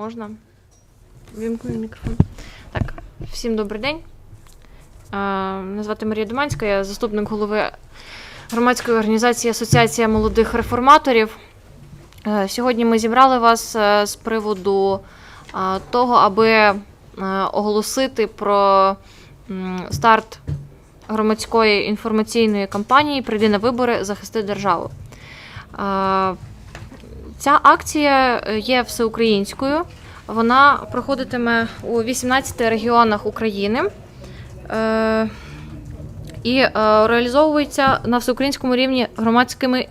Можна? Вімкну мікрофон. Так, всім добрий день. Мене звати Марія Думанська, я заступник голови громадської організації Асоціація молодих реформаторів. Е, Сьогодні ми зібрали вас е, з приводу того, аби е, оголосити про старт громадської інформаційної кампанії Прийди на вибори, захисти державу. Ця акція е, є всеукраїнською. Вона проходитиме у 18 регіонах України е, і е, реалізовується на всеукраїнському рівні громадськими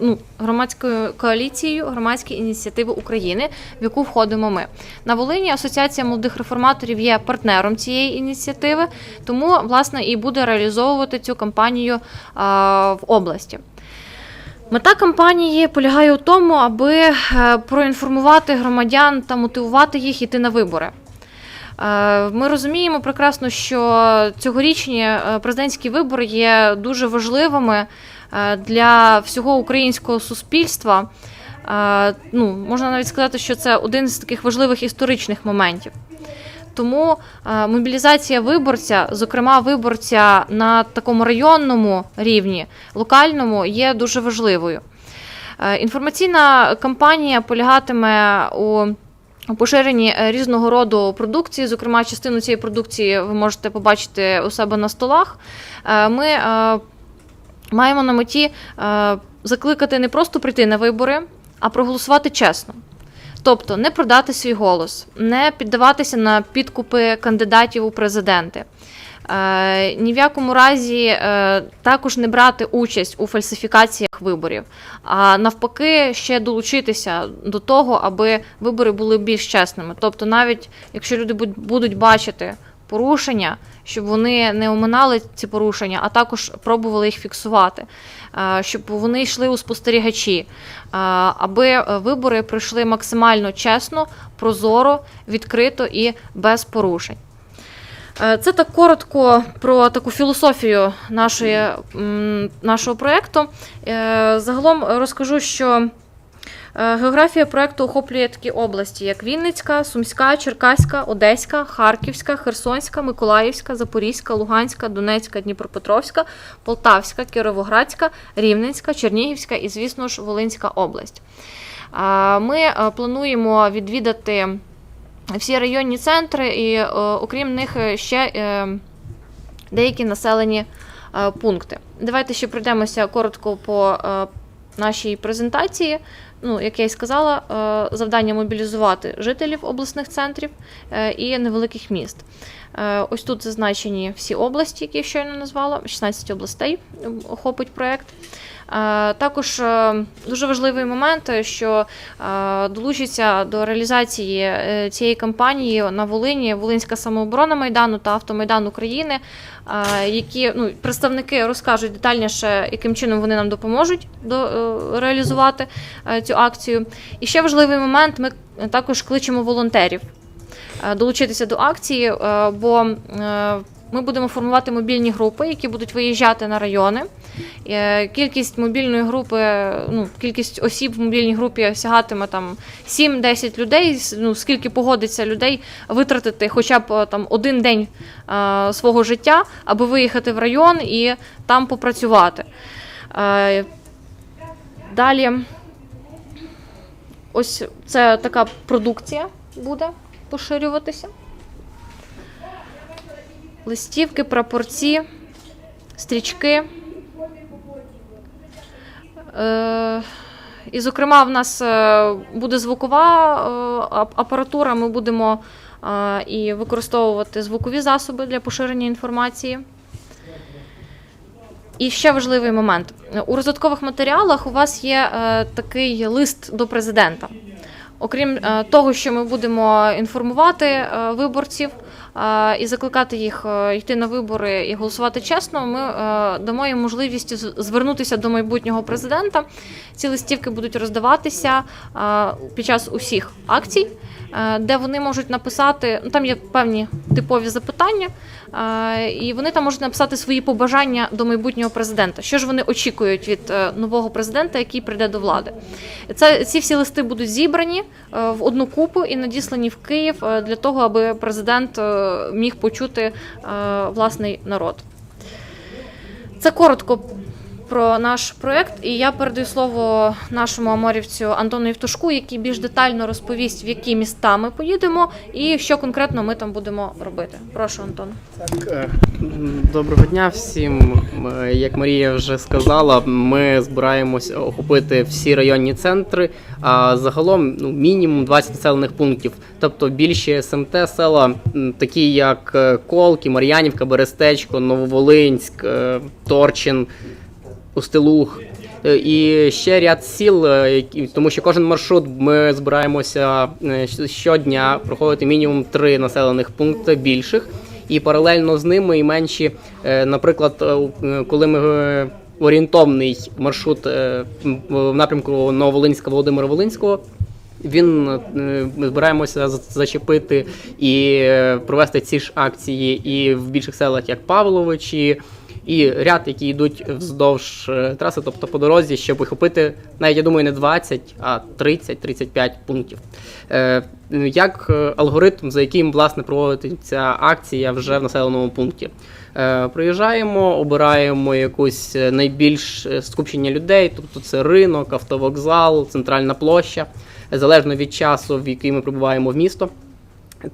ну, громадською коаліцією громадські ініціативи України, в яку входимо ми. На Волині Асоціація молодих реформаторів є партнером цієї ініціативи, тому власне і буде реалізовувати цю кампанію в області. Мета кампанії полягає у тому, аби е, проінформувати громадян та мотивувати їх йти на вибори. Е, Ми розуміємо прекрасно, що цьогорічні е, президентські вибори є дуже важливими для всього українського суспільства. Ну, можна навіть сказати, що це один з таких важливих історичних моментів. Тому е, мобілізація виборця, зокрема виборця на такому районному рівні, локальному, є дуже важливою. Е, Інформаційна кампанія полягатиме у поширенні різного роду продукції. Зокрема, частину цієї продукції ви можете побачити у себе на столах. Е, Ми маємо на меті закликати не просто прийти на вибори, а проголосувати чесно. Тобто не продати свій голос, не піддаватися на підкупи кандидатів у президенти. Е, ні в якому разі е, також не брати участь у фальсифікаціях виборів, а навпаки, ще долучитися до того, аби вибори були більш чесними. Тобто, навіть якщо люди буд- будуть бачити порушення, щоб вони не оминали ці порушення, а також пробували їх фіксувати, е, щоб вони йшли у спостерігачі, е, аби е, вибори пройшли максимально чесно, прозоро, відкрито і без порушень. Це так коротко про таку філософію нашої, нашого проєкту. Загалом розкажу, що географія проєкту охоплює такі області, як Вінницька, Сумська, Черкаська, Одеська, Харківська, Херсонська, Миколаївська, Запорізька, Луганська, Донецька, Дніпропетровська, Полтавська, Кіровоградська, Рівненська, Чернігівська і, звісно ж, Волинська область. Е, Ми е, плануємо відвідати всі районні центри, і е, окрім них е, ще е, деякі населені е, пункти. Давайте ще пройдемося коротко по е, нашій презентації. Ну, як я й сказала, е, завдання мобілізувати жителів обласних центрів е, і невеликих міст. Е, Ось тут зазначені всі області, які я щойно назвала, 16 областей охопить проект. Е, Також е, дуже важливий момент, що е, долучиться до реалізації цієї кампанії на Волині Волинська самооборона Майдану та Автомайдан України, які ну, представники розкажуть детальніше, яким чином вони нам допоможуть до, реалізувати цю акцію. І ще важливий момент: ми також кличемо волонтерів долучитися до акції, бо ми будемо формувати мобільні групи, які будуть виїжджати на райони. Е, Кількість мобільної групи, ну, кількість осіб в мобільній групі сягатиме там 7-10 людей. Ну, скільки погодиться людей витратити хоча б е, там один день е, свого життя, аби виїхати в район і там попрацювати. Е, далі, ось це така продукція буде поширюватися. Листівки, прапорці, стрічки. Е, і, зокрема, в нас е, буде звукова е, апаратура. Ми будемо і використовувати звукові засоби для поширення інформації. І ще важливий момент: у розвиткових матеріалах у вас є такий лист до президента. Окрім е, того, що ми будемо інформувати е, виборців е, і закликати їх йти на вибори і голосувати чесно, ми дамо їм можливість звернутися до майбутнього президента. Ці листівки будуть роздаватися під час усіх акцій, де вони можуть написати, ну там є певні типові запитання, е, і вони там можуть написати свої побажання до майбутнього президента. Що ж вони очікують від е, нового президента, який прийде до влади? Це ці всі листи будуть зібрані е, в одну купу і надіслані в Київ е, для того, аби президент е, міг почути е, власний народ. Це коротко про наш проект, і я передаю слово нашому аморівцю Антону Євтушку, який більш детально розповість, в які міста ми поїдемо і що конкретно ми там будемо робити. Прошу, Антон. Так, е, доброго дня всім. Е, Як Марія вже сказала, ми збираємося охопити всі районні центри, а загалом ну, мінімум 20 населених пунктів. Тобто більші СМТ села, такі як е, Колки, Мар'янівка, Берестечко, Нововолинськ, Торчин, Устилух. Е, І ще ряд сіл, е, тому що кожен маршрут ми збираємося е, щодня проходити мінімум три населених пункти більших, і паралельно з ними і менші. Наприклад, коли ми орієнтовний маршрут в напрямку Нововолинська Володимира Волинського. Він ми збираємося за- зачепити і провести ці ж акції і в більших селах, як Павловичі, і ряд, які йдуть вздовж е, траси, тобто по дорозі, щоб охопити, навіть я думаю, не 20, а 30-35 пунктів. Е, Як е, алгоритм, за яким власне проводиться акція вже в населеному пункті? Приїжджаємо, обираємо якусь найбільш скупчення людей, тобто це ринок, автовокзал, центральна площа, залежно від часу, в який ми прибуваємо в місто.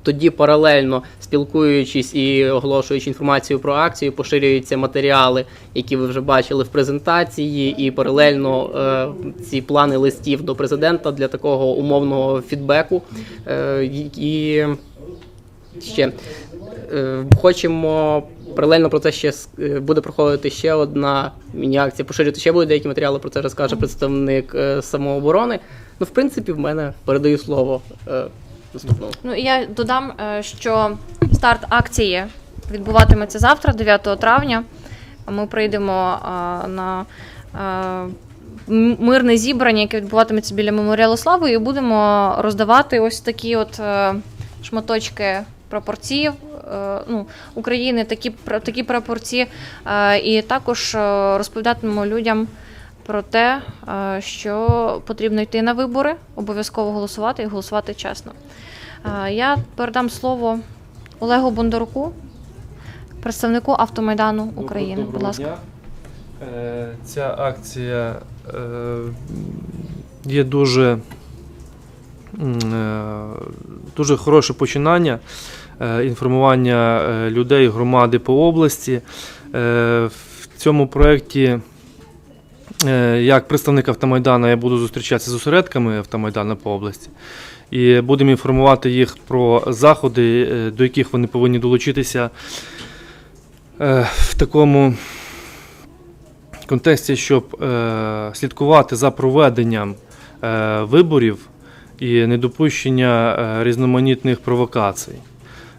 Тоді паралельно спілкуючись і оголошуючи інформацію про акцію, поширюються матеріали, які ви вже бачили в презентації, і паралельно е, ці плани листів до президента для такого умовного фідбеку. Е, і ще е, хочемо паралельно про це ще е, буде проходити ще одна міні-акція. Поширювати ще будуть деякі матеріали. Про це розкаже представник е, самооборони. Ну, в принципі, в мене передаю слово Ну і я додам, е, що старт акції відбуватиметься завтра, 9 травня. Ми прийдемо е, на е, мирне зібрання, яке відбуватиметься біля меморіалу слави, і будемо роздавати ось такі от шматочки прапорців. Ну, України такі такі прапорці, і також розповідатимемо людям про те, е, що потрібно йти на вибори, обов'язково голосувати і голосувати чесно. Е, Я передам слово Олегу Бондаруку, представнику Автомайдану України. Доброго Будь ласка. дня. Е, Ця акція є дуже, дуже хороше починання інформування людей, громади по області. В цьому проєкті, як представник Автомайдану, я буду зустрічатися з осередками Автомайдану по області. І будемо інформувати їх про заходи, е, до яких вони повинні долучитися е, в такому контексті, щоб е, слідкувати за проведенням е, виборів і недопущення е, різноманітних провокацій.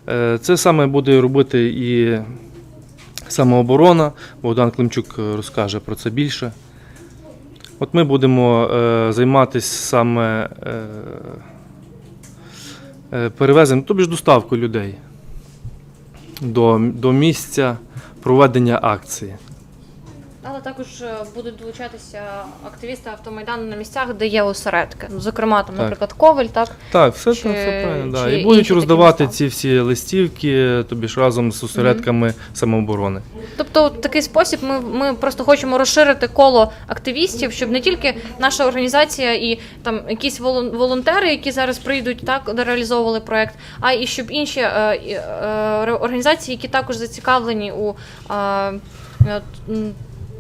Е, це саме буде робити і самооборона. Богдан Климчук е, розкаже про це більше. От ми будемо е, займатися саме е, е, перевезенням, тобі ж доставкою людей до, до місця проведення акції. Але також е, будуть долучатися активісти автомайдану на місцях, де є осередки. Ну, Зокрема, там, Так. наприклад, Ковель, так Так, все, Чи- все правильно. Да. І будуть роздавати ці всі листівки, тобі ж разом з осередками самооборони. Тобто, в такий спосіб ми, ми просто хочемо розширити коло активістів, щоб не тільки наша організація і там якісь волон- волонтери, які зараз прийдуть, так реалізовували проект, а і щоб інші е, е, організації, які також зацікавлені у. Е,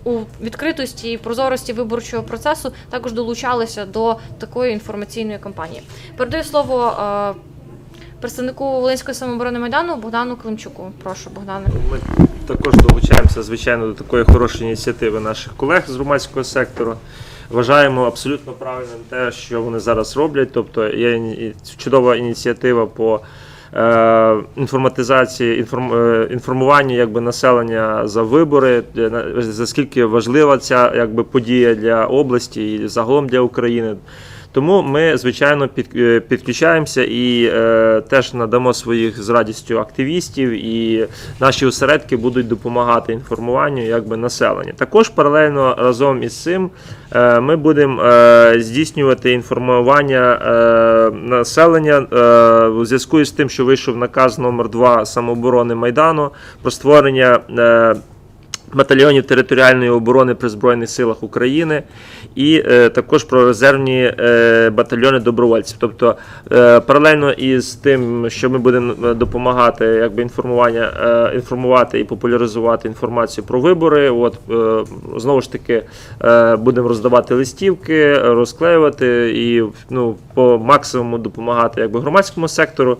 у відкритості і прозорості виборчого процесу також долучалися до такої інформаційної кампанії. Передаю слово е, представнику Волинської самооборони Майдану Богдану Климчуку. Прошу, Богдане. Ми також долучаємося, звичайно, до такої хорошої ініціативи наших колег з громадського сектору. Вважаємо абсолютно правильним те, що вони зараз роблять. Тобто є чудова ініціатива по інформатизації, інформ, інформування якби, населення за вибори, за скільки важлива ця якби, подія для області і загалом для України. Тому ми, звичайно, е, підключаємося і е, теж надамо своїх з радістю активістів, і наші осередки будуть допомагати інформуванню якби, населення. Також паралельно разом із цим е, ми будемо е, здійснювати інформування е, населення е, у зв'язку з тим, що вийшов наказ номер 2 самооборони Майдану про створення. Е, батальйонів територіальної оборони при Збройних силах України і е, також про резервні е, батальйони добровольців. Тобто е, паралельно із тим, що ми будемо е, допомагати якби інформування, е, інформувати і популяризувати інформацію про вибори. От е, знову ж таки е, будемо роздавати листівки, розклеювати і ну, по максимуму допомагати якби громадському сектору.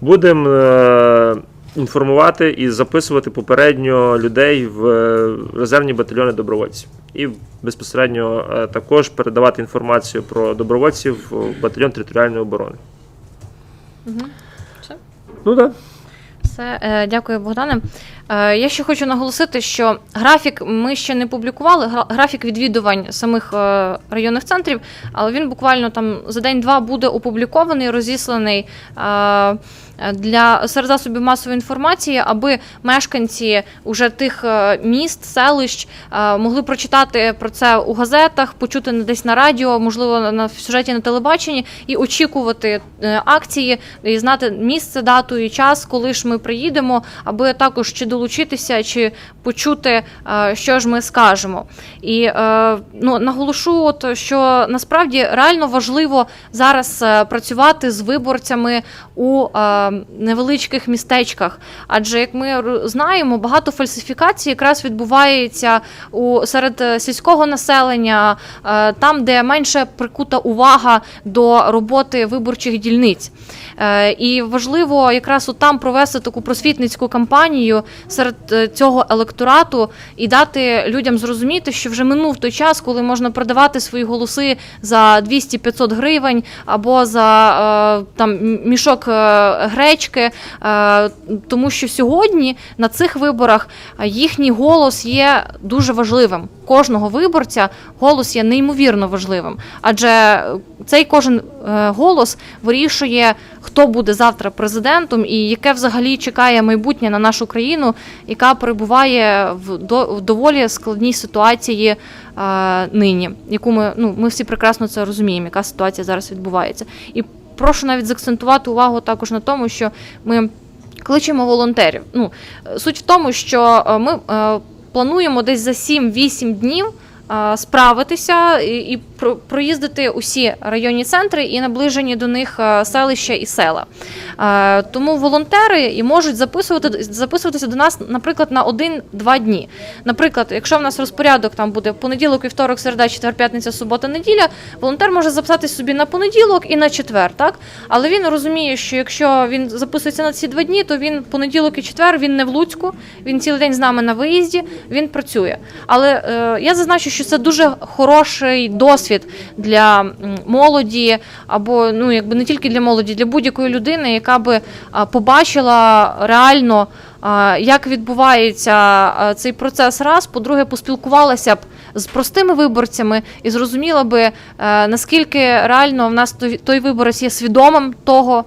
Будемо е, інформувати і записувати попередньо людей в е, резервні батальйони добровольців. І безпосередньо е, також передавати інформацію про добровольців в батальйон територіальної оборони. Угу. Все? Ну так. Все, е, дякую, Богдане. Я ще хочу наголосити, що графік ми ще не публікували, графік відвідувань самих районних центрів, але він буквально там за день-два буде опублікований, розісланий. Е, Для серед засобів масової інформації, аби мешканці уже тих е, міст, селищ е, могли прочитати про це у газетах, почути десь на радіо, можливо, на сюжеті на телебаченні, і очікувати акції, і знати місце, дату і час, коли ж ми приїдемо, аби також чи долучитися, чи почути, що ж ми скажемо. І ну, наголошу, от, що насправді реально важливо зараз працювати з виборцями у невеличких містечках. Адже, як ми знаємо, багато фальсифікацій якраз відбувається у серед е, сільського населення, е, там, де менше прикута увага до роботи виборчих дільниць. Е, І важливо якраз от там провести таку просвітницьку кампанію серед е, цього електорату і дати людям зрозуміти, що вже минув той час, коли можна продавати свої голоси за 200-500 гривень або за е, там мішок гречки, тому що сьогодні на цих виборах їхній голос є дуже важливим. Кожного виборця голос є неймовірно важливим, адже цей кожен е, голос вирішує, хто буде завтра президентом і яке взагалі чекає майбутнє на нашу країну, яка перебуває в, доволі складній ситуації е, нині, яку ми ну ми всі прекрасно це розуміємо, яка ситуація зараз відбувається. І прошу навіть заакцентувати увагу також на тому, що ми кличемо волонтерів. Ну е, суть в тому, що ми плануємо десь за 7-8 днів. Е, Справитися і, і про- проїздити усі районні центри і наближені до них е, селища і села. Е, Тому волонтери і можуть записувати записуватися до нас, наприклад, на 1-2 дні. Наприклад, якщо в нас розпорядок там буде понеділок, вівторок, середа, четвер, п'ятниця, субота, неділя, волонтер може записати собі на понеділок і на четвер, так? Але він розуміє, що якщо він записується на ці два дні, то він понеділок і четвер він не в Луцьку, він цілий день з нами на виїзді, він працює. Але е, я зазначу, що це дуже хороший досвід для молоді, або ну якби не тільки для молоді, для будь-якої людини, яка би побачила реально. Як відбувається цей процес раз, по-друге, поспілкувалася б з простими виборцями і зрозуміла би, е, наскільки реально в нас той, виборець є свідомим того,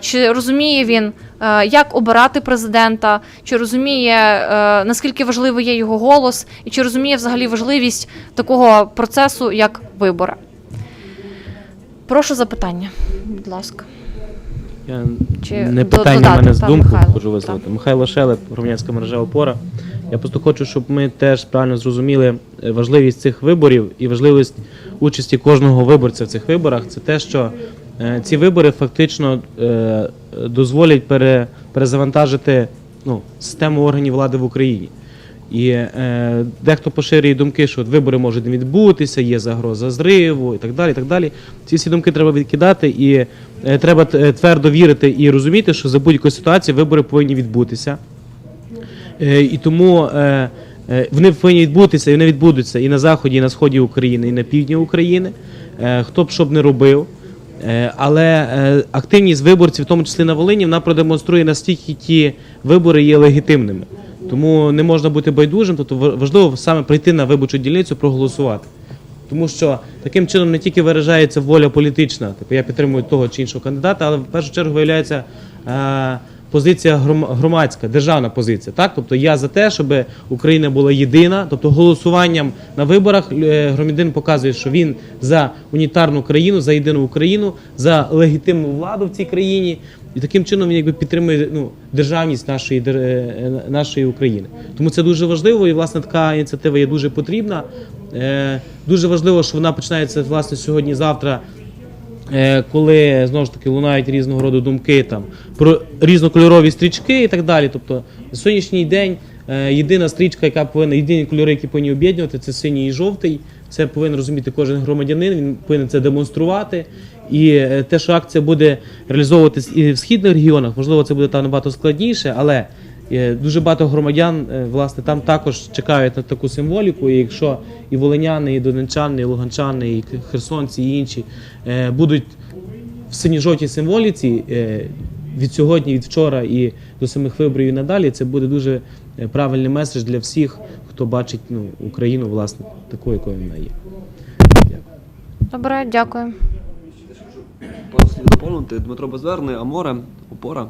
чи розуміє він, е, як обирати президента, чи розуміє, е, наскільки важливий є його голос, і чи розуміє взагалі важливість такого процесу, як вибори. Прошу запитання, будь ласка. Я Чи не питання додати, в мене з думку Михайло, хочу висловити. Михайло Шелеп, громадянська мережа опора. Я просто хочу, щоб ми теж правильно зрозуміли е, важливість цих виборів і важливість участі кожного виборця в цих виборах. Це те, що ці вибори фактично е, дозволять перезавантажити ну, систему органів влади в Україні. І е, дехто поширює думки, що от вибори можуть не відбутися, є загроза зриву і так далі. І так далі. Ці всі думки треба відкидати, і е, треба твердо вірити і розуміти, що за будь-якої ситуації вибори повинні відбутися. Е, і тому е, е, вони повинні відбутися, і вони відбудуться і на заході, і на сході України, і на півдні України. Е, хто б що б не робив. Е, Але е, активність виборців, в тому числі на Волині, вона продемонструє наскільки ті вибори є легітимними. Тому не можна бути байдужим, тобто важливо саме прийти на виборчу дільницю, проголосувати. Тому що таким чином не тільки виражається воля політична, типу я підтримую того чи іншого кандидата, але в першу чергу виявляється е, позиція гром- громадська, державна позиція. Так, тобто я за те, щоб Україна була єдина, тобто голосуванням на виборах е, громадянин показує, що він за унітарну країну, за єдину Україну, за легітимну владу в цій країні. І таким чином він якби підтримує ну, державність нашої, дер- е, нашої України. Тому це дуже важливо, і власне така ініціатива є дуже потрібна. Е, Дуже важливо, що вона починається власне сьогодні-завтра. Е, коли знову ж таки лунають різного роду думки там про різнокольорові стрічки і так далі. Тобто на сьогоднішній день е, єдина стрічка, яка повинна єдині кольори, які повинні об'єднувати, це синій і жовтий. Це повинен розуміти кожен громадянин. Він повинен це демонструвати. І е, те, що акція буде реалізовуватись і в східних регіонах, можливо, це буде там набагато складніше, але дуже багато громадян е, власне там також чекають на таку символіку. І якщо і волиняни, і донечани, і луганчани, і херсонці, і інші е, будуть в синьо-жовтій символіці е, від сьогодні, від вчора і до самих виборів і надалі, це буде дуже е, правильний меседж для всіх, хто бачить ну, Україну власне такою, якою вона є. Добре, дякую. Доповнити. Дмитро Безверний, Аморе, опора.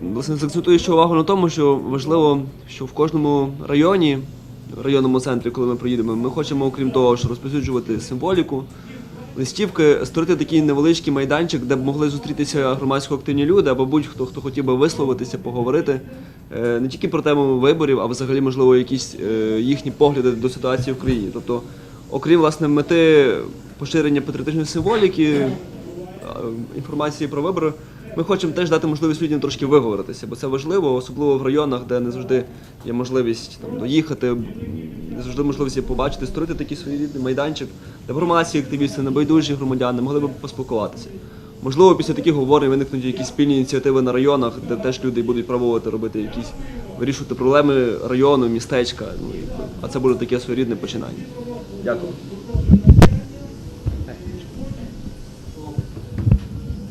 Власне, закцентую ще увагу на тому, що важливо, що в кожному районі, районному центрі, коли ми приїдемо, ми хочемо, окрім того, що розповсюджувати символіку, листівки, створити такий невеличкий майданчик, де б могли зустрітися громадсько активні люди або будь-хто, хто хотів би висловитися, поговорити е, не тільки про тему виборів, а взагалі, можливо, якісь е, їхні погляди до ситуації в країні. Тобто, окрім власне мети поширення патріотичної символіки, е, інформації про вибори, ми хочемо теж дати можливість людям трошки виговоритися, бо це важливо, особливо в районах, де не завжди є можливість там доїхати, не завжди можливість побачити, створити такий своєрідний майданчик, де громадські активісти, небайдужі громадяни могли б поспілкуватися. Можливо, після таких говорень виникнуть якісь спільні ініціативи на районах, де теж люди будуть пробувати робити якісь вирішувати проблеми району, містечка. Ну, а це буде таке своєрідне починання. Дякую.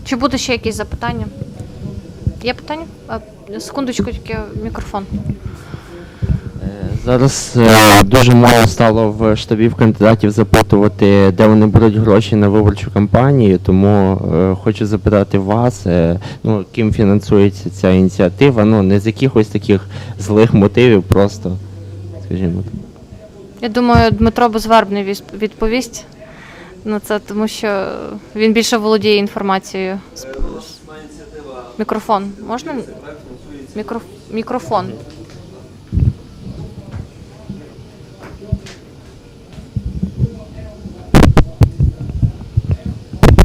Чи будуть ще якісь запитання? Є питання? А, секундочку, тільки мікрофон. Е, Зараз е, дуже мало стало в штабів кандидатів запитувати, де вони беруть гроші на виборчу кампанію. Тому е, хочу запитати вас, ну ким фінансується ця ініціатива. Ну не з якихось таких злих мотивів, просто скажімо так. Я думаю, Дмитро Безвербний відповість на це, тому що він більше володіє інформацією. Мікрофон. Можна? Мікро... Мікрофон.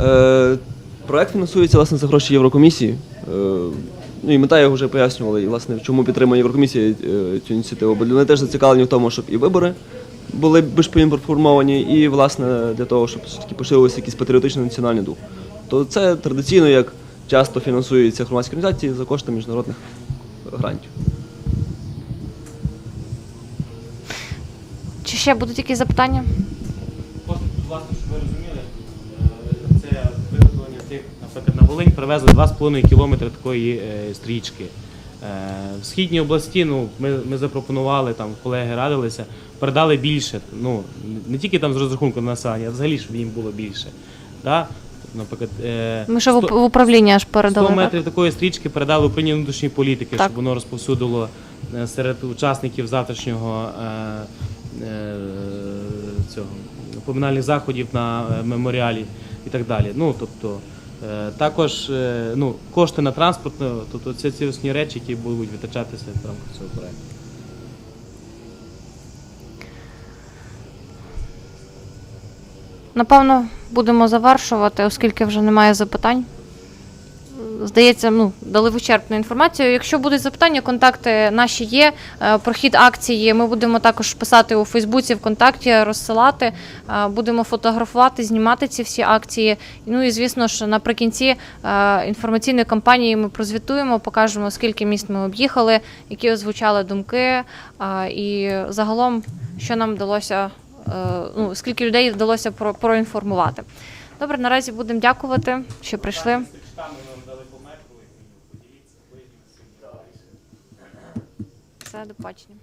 Е, проект фінансується власне за гроші Єврокомісії. Е, ну і мета його вже пояснювали, і власне чому підтримує Єврокомісія е, цю ініціативу. Бо вони теж зацікавлені в тому, щоб і вибори були більш поінформовані, і власне для того, щоб все-таки поширювався якийсь патріотичний національний дух. То це традиційно як часто фінансуються громадські організації за кошти міжнародних грантів. Чи ще будуть якісь запитання? Просто, власне, щоб ви розуміли, е, це виготовлення тих, наприклад, на Волинь привезли 2,5 кілометри такої е, стрічки. Е, В східній області ну, ми, ми запропонували, там колеги радилися, передали більше. Ну, не тільки там з розрахунку на населення, а взагалі, щоб їм було більше. Да? Наприклад, е, Ми ще в, 100 в управління аж 100 передали. так? такої стрічки передали управління внутрішньої політики, Так. щоб воно розповсюдило е, серед учасників завтрашнього е, е, цього поминальних заходів на меморіалі і так далі. Ну тобто також ну, кошти на транспорт, тобто це ці основні речі, які будуть витрачатися в рамках цього проекту. Напевно, будемо завершувати, оскільки вже немає запитань. Здається, ну, дали вичерпну інформацію. Якщо будуть запитання, контакти наші є. Е, Прохід акції ми будемо також писати у Фейсбуці, ВКонтакті, розсилати. Е, Будемо фотографувати, знімати ці всі акції. Ну і звісно ж, наприкінці е, інформаційної кампанії ми прозвітуємо, покажемо, скільки міст ми об'їхали, які озвучали думки, і загалом, що нам вдалося, ну, скільки людей вдалося про- проінформувати. Добре, наразі будемо дякувати, що прийшли. Все, до побачення.